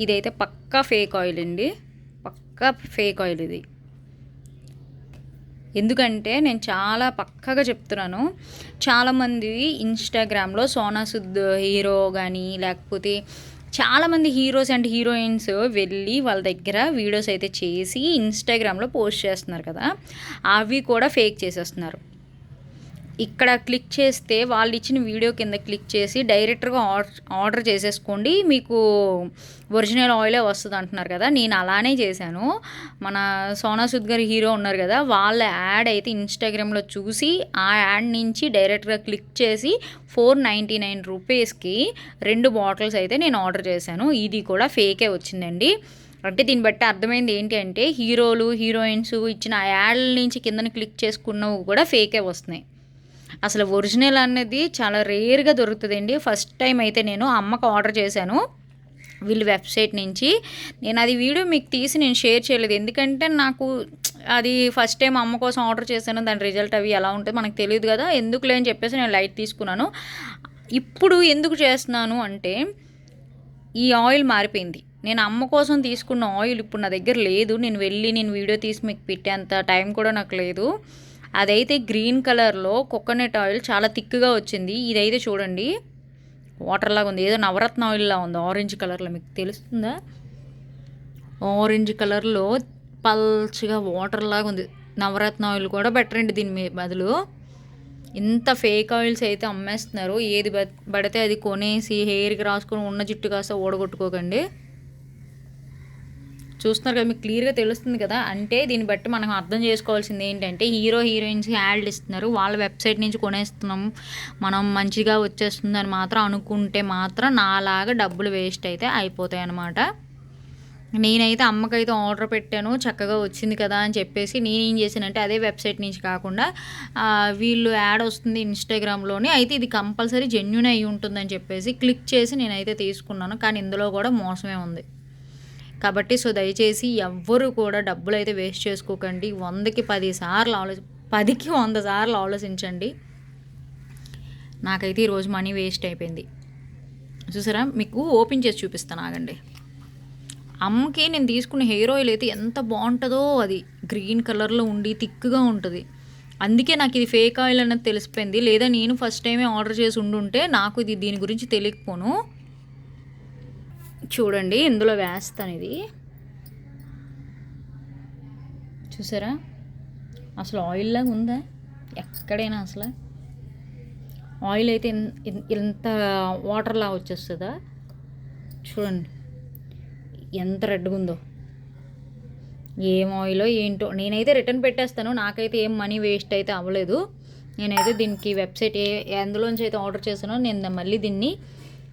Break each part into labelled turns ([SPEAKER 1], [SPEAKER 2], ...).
[SPEAKER 1] ఇదైతే పక్కా fake oil అండి. పక్కా fake oil ఇది. ఎందుకంటే నేను చాలా పక్కగా చెప్తున్నాను. చాలామంది ఇన్స్టాగ్రామ్లో సోనా సుద్ హీరో కానీ లేకపోతే చాలామంది హీరోస్ అండ్ హీరోయిన్స్ వెళ్ళి వాళ్ళ దగ్గర వీడియోస్ అయితే చేసి ఇన్స్టాగ్రామ్లో పోస్ట్ చేస్తున్నారు కదా అవి కూడా ఫేక్ చేసేస్తున్నారు. ఇక్కడ క్లిక్ చేస్తే వాళ్ళు ఇచ్చిన వీడియో కింద క్లిక్ చేసి డైరెక్ట్గా ఆర్డర్ ఆర్డర్ చేసేసుకోండి. మీకు ఒరిజినల్ ఆయిలే వస్తుంది అంటున్నారు కదా. నేను అలానే చేశాను. మన సోనా సుద్ గారి హీరో ఉన్నారు కదా వాళ్ళ యాడ్ అయితే ఇన్స్టాగ్రామ్లో చూసి ఆ యాడ్ నుంచి డైరెక్ట్గా క్లిక్ చేసి ఫోర్ నైంటీ నైన్ రూపీస్కి రెండు బాటిల్స్ అయితే నేను ఆర్డర్ చేశాను. ఇది కూడా ఫేకే వచ్చిందండి. అంటే దీన్ని బట్టి అర్థమైంది ఏంటి అంటే హీరోలు హీరోయిన్స్ ఇచ్చిన ఆ యాడ్ల నుంచి కిందన క్లిక్ చేసుకున్నవి కూడా ఫేకే వస్తున్నాయి. అసలు ఒరిజినల్ అనేది చాలా రేర్గా దొరుకుతుందండి. ఫస్ట్ టైం అయితే నేను అమ్మకు ఆర్డర్ చేశాను. వీళ్ళ వెబ్సైట్ నుంచి. నేను అది వీడియో మీకు తీసి నేను షేర్ చేయలేదు. ఎందుకంటే నాకు అది ఫస్ట్ టైం అమ్మ కోసం ఆర్డర్ చేశాను. దాని రిజల్ట్ అవి ఎలా ఉంటుంది మనకు తెలియదు కదా. ఎందుకులే అని చెప్పేసి నేను లైట్ తీసుకున్నాను. ఇప్పుడు ఎందుకు చేస్తున్నాను అంటే ఈ ఆయిల్ మారిపోయింది. నేను అమ్మ కోసం తీసుకున్న ఆయిల్ ఇప్పుడు నా దగ్గర లేదు. నేను వెళ్ళి నేను వీడియో తీసి మీకు పెట్టేంత టైం కూడా నాకు లేదు. అదైతే గ్రీన్ కలర్లో కోకోనట్ ఆయిల్ చాలా థిక్గా వచ్చింది. ఇదైతే చూడండి. వాటర్ లాగా ఉంది. ఏదో నవరత్న ఆయిల్లా ఉంది. ఆరెంజ్ కలర్లో మీకు తెలుస్తుందా? ఆరెంజ్ కలర్లో పల్చగా వాటర్ లాగా ఉంది. నవరత్న ఆయిల్ కూడా బెటర్ అండి దీని మీ బదులు. ఇంత ఫేక్ ఆయిల్స్ అయితే అమ్మేస్తున్నారు. ఏది పడితే అది కొనేసి హెయిర్కి రాసుకొని ఉన్న జుట్టు కాస్త ఓడగొట్టుకోకండి చూస్తున్నారు కదా మీకు క్లియర్గా తెలుస్తుంది కదా అంటే దీన్ని బట్టి మనం అర్థం చేసుకోవాల్సింది ఏంటంటే హీరో హీరోయిన్స్ యాడ్ ఇస్తున్నారు. వాళ్ళ వెబ్సైట్ నుంచి కొనేస్తున్నాం మనం మంచిగా వచ్చేస్తుంది అని మాత్రం అనుకుంటే మాత్రం నాలాగా డబ్బులు వేస్ట్ అయితే అయిపోతాయి అన్నమాట. నేనైతే అమ్మకైతే ఆర్డర్ పెట్టాను చక్కగా వచ్చింది కదా అని చెప్పేసి నేను ఏం చేశానంటే అదే వెబ్సైట్ నుంచి కాకుండా వీళ్ళు యాడ్ వస్తుంది ఇన్స్టాగ్రామ్లోని. అయితే ఇది కంపల్సరీ జెన్యున్ అయి ఉంటుందని చెప్పేసి క్లిక్ చేసి నేనైతే తీసుకున్నాను. కానీ ఇందులో కూడా మోసమే ఉంది. కాబట్టి సో దయచేసి ఎవ్వరు కూడా డబ్బులు అయితే వేస్ట్ చేసుకోకండి. వందకి పది సార్లు ఆలోచి పదికి వంద సార్లు ఆలోచించండి. నాకైతే ఈరోజు మనీ వేస్ట్ అయిపోయింది. చూసారా? మీకు ఓపెన్ చేసి చూపిస్తాను ఆగండి. అమ్మకి నేను తీసుకున్న హెయిర్ ఆయిల్ అయితే ఎంత బాగుంటుందో అది. గ్రీన్ కలర్లో ఉండి థిక్గా ఉంటుంది. అందుకే నాకు ఇది ఫేక్ ఆయిల్ అన్నది తెలిసిపోయింది. లేదా నేను ఫస్ట్ టైమే ఆర్డర్ చేసి ఉండుంటే నాకు ఇది దీని గురించి తెలియకపోను. చూడండి ఇందులో వేస్తాను ఇది చూసారా? అసలు ఆయిల్ లాగా ఉందా? ఎక్కడైనా అసలు. ఆయిల్ అయితే ఇంత వాటర్ లాగా వచ్చేస్తుందా? చూడండి. ఎంత రెడ్గా ఉందో. ఏం ఆయిలో ఏంటో. నేనైతే రిటర్న్ పెట్టేస్తాను. నాకైతే ఏం మనీ వేస్ట్ అయితే అవ్వలేదు. నేనైతే దీనికి వెబ్సైట్ ఏ ఎందులోంచి అయితే ఆర్డర్ చేశానో నేను మళ్ళీ దీన్ని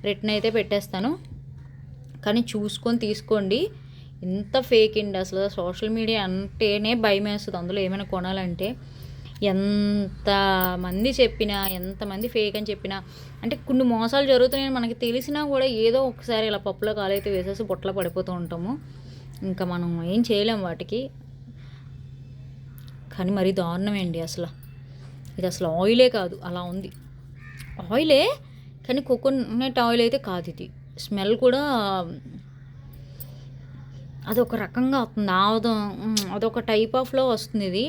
[SPEAKER 1] రిటర్న్ అయితే పెట్టేస్తాను. కానీ చూసుకొని తీసుకోండి. ఎంత ఫేక్ అండి. అసలు సోషల్ మీడియా అంటేనే భయం వేస్తుంది. అందులో ఏమైనా కొనాలంటే ఎంతమంది చెప్పినా ఎంతమంది ఫేక్ అని చెప్పినా అంటే కొన్ని మోసాలు జరుగుతున్నాయని మనకి తెలిసినా కూడా ఏదో ఒకసారి ఇలా పప్పులో కాలైతే వేసేసి బొట్టలో పడిపోతూ ఉంటాము. ఇంకా మనం ఏం చేయలేం వాటికి. కానీ మరీ దారుణమేండి అసలు. ఇది అసలు ఆయిలే కాదు. అలా ఉంది. ఆయిలే కానీ కోకోనట్ ఆయిల్ అయితే కాదు ఇది. స్మెల్ కూడా అదొక రకంగా వస్తుంది. అదొక టైప్ ఆఫ్లో వస్తుంది ఇది.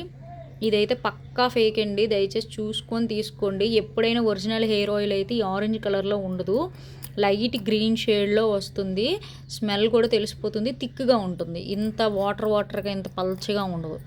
[SPEAKER 1] ఇదైతే పక్కా ఫేక్ అండి. దయచేసి చూసుకొని తీసుకోండి. ఎప్పుడైనా ఒరిజినల్ హెయిర్ ఆయిల్ అయితే ఈ ఆరెంజ్ కలర్లో ఉండదు. లైట్ గ్రీన్ షేడ్లో వస్తుంది. స్మెల్ కూడా తెలిసిపోతుంది. థిక్గా ఉంటుంది. ఇంత వాటర్ వాటర్గా ఇంత పల్చగా ఉండదు.